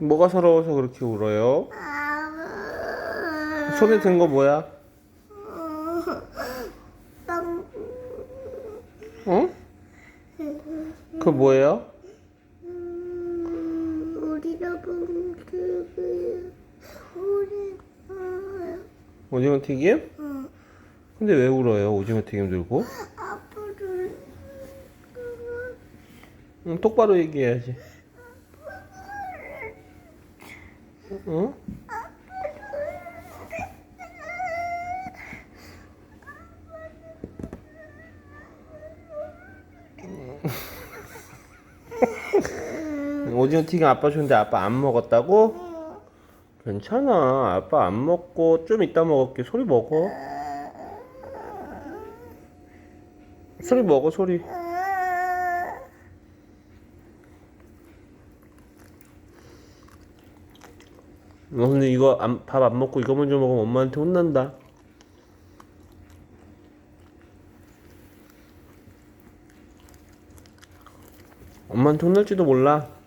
뭐가 서러워서 그렇게 울어요? 손에 든 거 뭐야? 어? 뭐예요? 우리가 본 그, 우리, 오징어 튀김? 응. 근데 왜 울어요? 오징어 튀김 들고? 응, 똑바로 얘기해야지. 응? 오징어 튀김 아빠 줬는데 아빠 안 먹었다고? 괜찮아. 아빠 안 먹고 좀 이따 먹을게. 소리 먹어. 소리 먹어, 소리. 너 근데 이거 밥 안 먹고 이거 먼저 먹으면 엄마한테 혼난다. 엄마한테 혼날지도 몰라.